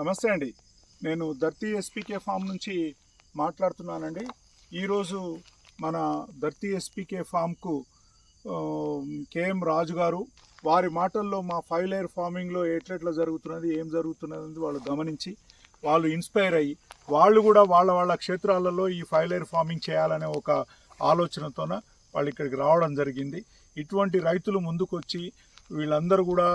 నమస్తే అండి. నేను ధర్తీ ఎస్పీకే ఫామ్ నుంచి మాట్లాడుతున్నానండి. ఈరోజు మన ధర్తీ ఎస్పీకే ఫామ్కు కేఎం రాజు గారు వారి మాటల్లో మా ఫైవ్ లేయర్ ఫార్మింగ్లో ఎట్లెట్లా జరుగుతున్నది ఏం జరుగుతున్నది వాళ్ళు గమనించి వాళ్ళు ఇన్స్పైర్ అయ్యి వాళ్ళు కూడా వాళ్ళ వాళ్ళ క్షేత్రాలలో ఈ ఫైవ్ లేయర్ ఫార్మింగ్ చేయాలనే ఒక ఆలోచనతోన వాళ్ళు ఇక్కడికి రావడం జరిగింది. ఇటువంటి రైతులు ముందుకొచ్చి వీళ్ళందరూ కూడా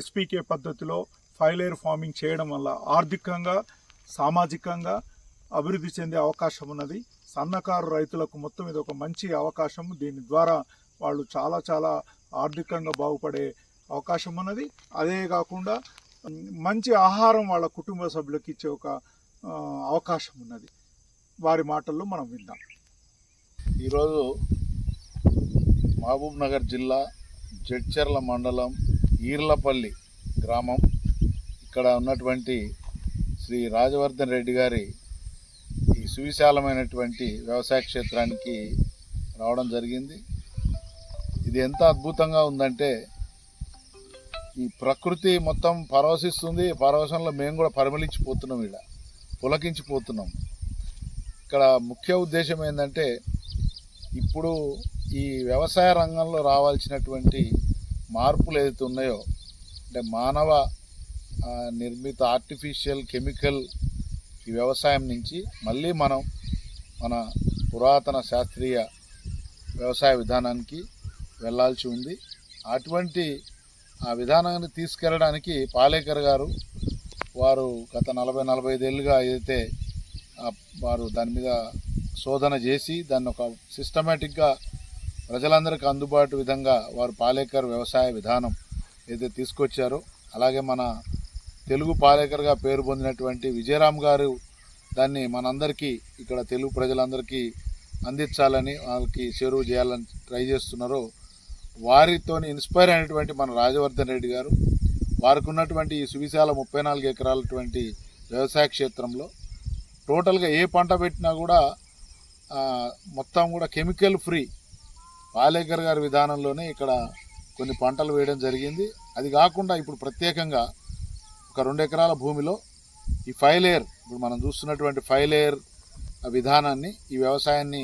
ఎస్పీకే పద్ధతిలో ఫైవ్ లేయర్ ఫార్మింగ్ చేయడం వల్ల ఆర్థికంగా సామాజికంగా అభివృద్ధి చెందే అవకాశం ఉన్నది. సన్నకారు రైతులకు మొత్తం ఇది ఒక మంచి అవకాశం. దీని ద్వారా వాళ్ళు చాలా చాలా ఆర్థికంగా బాగుపడే అవకాశం ఉన్నది. అదే కాకుండా మంచి ఆహారం వాళ్ళ కుటుంబ సభ్యులకు ఇచ్చే ఒక అవకాశం ఉన్నది. వారి మాటల్లో మనం విందాం. ఈరోజు మహబూబ్ నగర్ జిల్లా జడ్చర్ల మండలం ఈర్లపల్లి గ్రామం. ఇక్కడ ఉన్నటువంటి శ్రీ రాజవర్ధన్ రెడ్డి గారి ఈ సువిశాలమైనటువంటి వ్యవసాయ క్షేత్రానికి రావడం జరిగింది. ఇది ఎంత అద్భుతంగా ఉందంటే ఈ ప్రకృతి మొత్తం పరవశిస్తుంది పరవశంలో మేము కూడా పరిమళించిపోతున్నాం ఇక్కడ పులకించిపోతున్నాం. ఇక్కడ ముఖ్య ఉద్దేశం ఏంటంటే ఇప్పుడు ఈ వ్యవసాయ రంగంలో రావాల్సినటువంటి మార్పులు ఏదైతే ఉన్నాయో అంటే మానవ నిర్మిత ఆర్టిఫిషియల్ కెమికల్ ఈ వ్యవసాయం నుంచి మళ్ళీ మనం మన పురాతన శాస్త్రీయ వ్యవసాయ విధానానికి వెళ్ళాల్సి ఉంది. అటువంటి ఆ విధానాన్ని తీసుకెళ్ళడానికి పాలేకర్ గారు వారు గత నలభై నలభై ఐదేళ్ళుగా ఏదైతే వారు దాని మీద శోధన చేసి దాన్ని ఒక సిస్టమేటిక్గా ప్రజలందరికీ అందుబాటు విధంగా వారు పాలేకర్ వ్యవసాయ విధానం ఏదైతే తీసుకొచ్చారో అలాగే మన తెలుగు పాలేకర్గా పేరు పొందినటువంటి విజయరామ్ గారు దాన్ని మనందరికీ ఇక్కడ తెలుగు ప్రజలందరికీ అందించాలని వాళ్ళకి చేరువ చేయాలని ట్రై చేస్తున్నారో వారితో ఇన్స్పైర్ అయినటువంటి మన రాజవర్ధన్ రెడ్డి గారు వారికి ఉన్నటువంటి ఈ సువిశాల ముప్పై నాలుగు ఎకరాలటువంటి వ్యవసాయ క్షేత్రంలో టోటల్గా ఏ పంట పెట్టినా కూడా మొత్తం కూడా కెమికల్ ఫ్రీ పాలేకర్ గారి విధానంలోనే ఇక్కడ కొన్ని పంటలు వేయడం జరిగింది. అది కాకుండా ఇప్పుడు ప్రత్యేకంగా ఒక రెండు ఎకరాల భూమిలో ఈ ఫైవ్ ఇప్పుడు మనం చూస్తున్నటువంటి ఫైవ్ లేయర్ విధానాన్ని ఈ వ్యవసాయాన్ని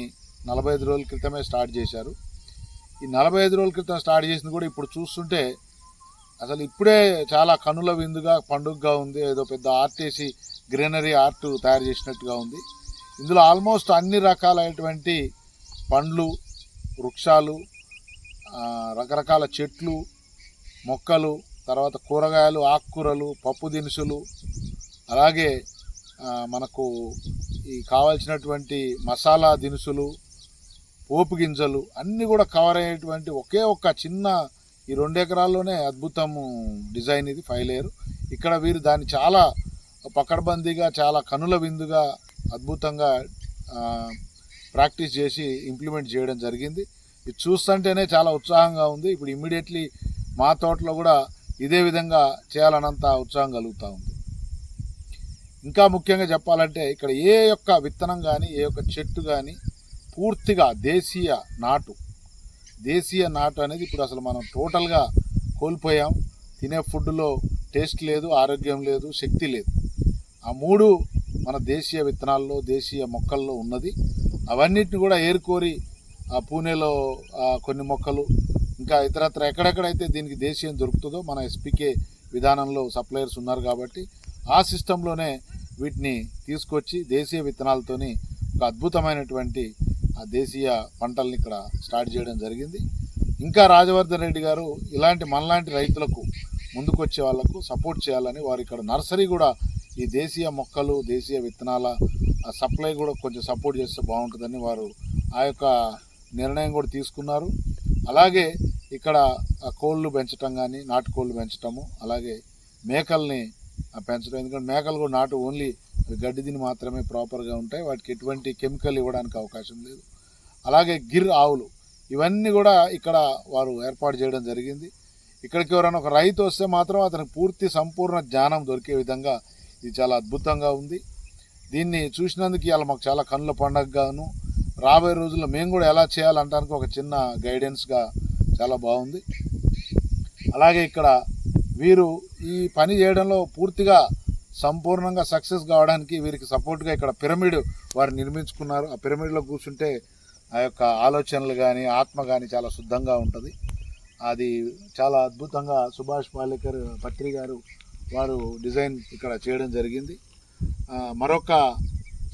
నలభై ఐదు రోజుల క్రితమే స్టార్ట్ చేశారు. ఈ నలభై ఐదు రోజుల క్రితం స్టార్ట్ చేసింది కూడా ఇప్పుడు చూస్తుంటే అసలు ఇప్పుడే చాలా కనుల విందుగా పండుగగా ఉంది. ఏదో పెద్ద ఆర్ట్ చేసి గ్రీనరీ ఆర్ట్ తయారు చేసినట్టుగా ఉంది. ఇందులో ఆల్మోస్ట్ అన్ని రకాలైనటువంటి పండ్లు వృక్షాలు రకరకాల చెట్లు మొక్కలు తర్వాత కూరగాయలు ఆకుకూరలు పప్పు దినుసులు అలాగే మనకు ఈ కావాల్సినటువంటి మసాలా దినుసులు పోపు గింజలు అన్నీ కూడా కవర్ అయ్యేటువంటి ఒకే ఒక్క చిన్న ఈ రెండు ఎకరాల్లోనే అద్భుతము డిజైన్ ఇది ఫైలేరు ఇక్కడ వీరు దాన్ని చాలా పకడ్బందీగా చాలా కనుల విందుగా అద్భుతంగా ప్రాక్టీస్ చేసి ఇంప్లిమెంట్ చేయడం జరిగింది. ఇది చూస్తుంటేనే చాలా ఉత్సాహంగా ఉంది. ఇప్పుడు ఇమ్మీడియట్లీ మా తోటలో కూడా ఇదే విధంగా చేయాలన్నంత ఉత్సాహం కలుగుతూ ఉంది. ఇంకా ముఖ్యంగా చెప్పాలంటే ఇక్కడ ఏ యొక్క విత్తనం కానీ ఏ యొక్క చెట్టు కానీ పూర్తిగా దేశీయ నాటు దేశీయ నాటు అనేది ఇప్పుడు అసలు మనం టోటల్గా కోల్పోయాం. తినే ఫుడ్లో టేస్ట్ లేదు ఆరోగ్యం లేదు శక్తి లేదు. ఆ మూడు మన దేశీయ విత్తనాల్లో దేశీయ మొక్కల్లో ఉన్నది. అవన్నిటిని కూడా ఏరుకోరి ఆ పూణేలో కొన్ని మొక్కలు ఇంకా ఇతరత్ర ఎక్కడెక్కడైతే దీనికి దేశీయం దొరుకుతుందో మన ఎస్పీకే విధానంలో సప్లయర్స్ ఉన్నారు కాబట్టి ఆ సిస్టంలోనే వీటిని తీసుకొచ్చి దేశీయ విత్తనాలతోని ఒక అద్భుతమైనటువంటి ఆ దేశీయ పంటల్ని ఇక్కడ స్టార్ట్ చేయడం జరిగింది. ఇంకా రాజవర్ధన్ రెడ్డి గారు ఇలాంటి మనలాంటి రైతులకు ముందుకొచ్చే వాళ్ళకు సపోర్ట్ చేయాలని వారు ఇక్కడ నర్సరీ కూడా ఈ దేశీయ మొక్కలు దేశీయ విత్తనాల సప్లై కూడా కొంచెం సపోర్ట్ చేస్తే బాగుంటుందని వారు ఆ యొక్క నిర్ణయం కూడా తీసుకున్నారు. అలాగే ఇక్కడ ఆ కోళ్ళు పెంచటం కానీ నాటుకోళ్ళు పెంచటము అలాగే మేకల్ని పెంచడం ఎందుకంటే మేకలు కూడా నాటు ఓన్లీ గడ్డి తిని మాత్రమే ప్రాపర్గా ఉంటాయి. వాటికి ఎటువంటి కెమికల్ ఇవ్వడానికి అవకాశం లేదు. అలాగే గిర్ ఆవులు ఇవన్నీ కూడా ఇక్కడ వారు ఏర్పాటు చేయడం జరిగింది. ఇక్కడికి ఎవరైనా ఒక రైతు వస్తే మాత్రం అతనికి పూర్తి సంపూర్ణ జ్ఞానం దొరికే విధంగా ఇది చాలా అద్భుతంగా ఉంది. దీన్ని చూసినందుకు ఇవాళ మాకు చాలా కనుల పండగగాను రాబోయే రోజుల్లో మేము కూడా ఎలా చేయాలంటానికి ఒక చిన్న గైడెన్స్గా చాలా బాగుంది. అలాగే ఇక్కడ వీరు ఈ పని చేయడంలో పూర్తిగా సంపూర్ణంగా సక్సెస్ కావడానికి వీరికి సపోర్ట్గా ఇక్కడ పిరమిడ్ వారు నిర్మించుకున్నారు. ఆ పిరమిడ్లో కూర్చుంటే ఆ యొక్క ఆలోచనలు కానీ ఆత్మ కానీ చాలా శుద్ధంగా ఉంటుంది. అది చాలా అద్భుతంగా సుభాష్ పాలేకర్ పత్రి గారు వారు డిజైన్ ఇక్కడ చేయడం జరిగింది. మరొక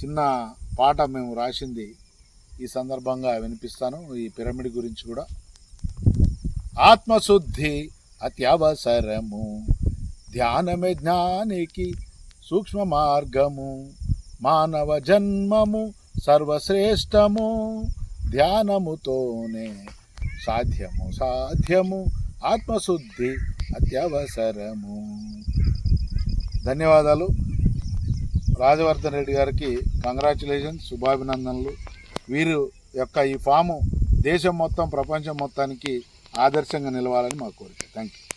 చిన్న పాట మేము రాసింది ఈ సందర్భంగా వినిపిస్తాను. ఈ పిరమిడ్ గురించి కూడా. ఆత్మశుద్ధి అత్యవసరము. ధ్యానమే జ్ఞానికి సూక్ష్మ మార్గము. మానవ జన్మము సర్వశ్రేష్టము. ధ్యానముతోనే సాధ్యము సాధ్యము. ఆత్మశుద్ధి అత్యవసరము. ధన్యవాదాలు. రాజవర్ధన్ రెడ్డి గారికి కంగ్రాచులేషన్స్ శుభాభినందనలు. వీరు యొక్క ఈ ఫాము దేశం మొత్తం ప్రపంచం మొత్తానికి ఆదర్శంగా నిలవాలని మా కోరిక. Thank you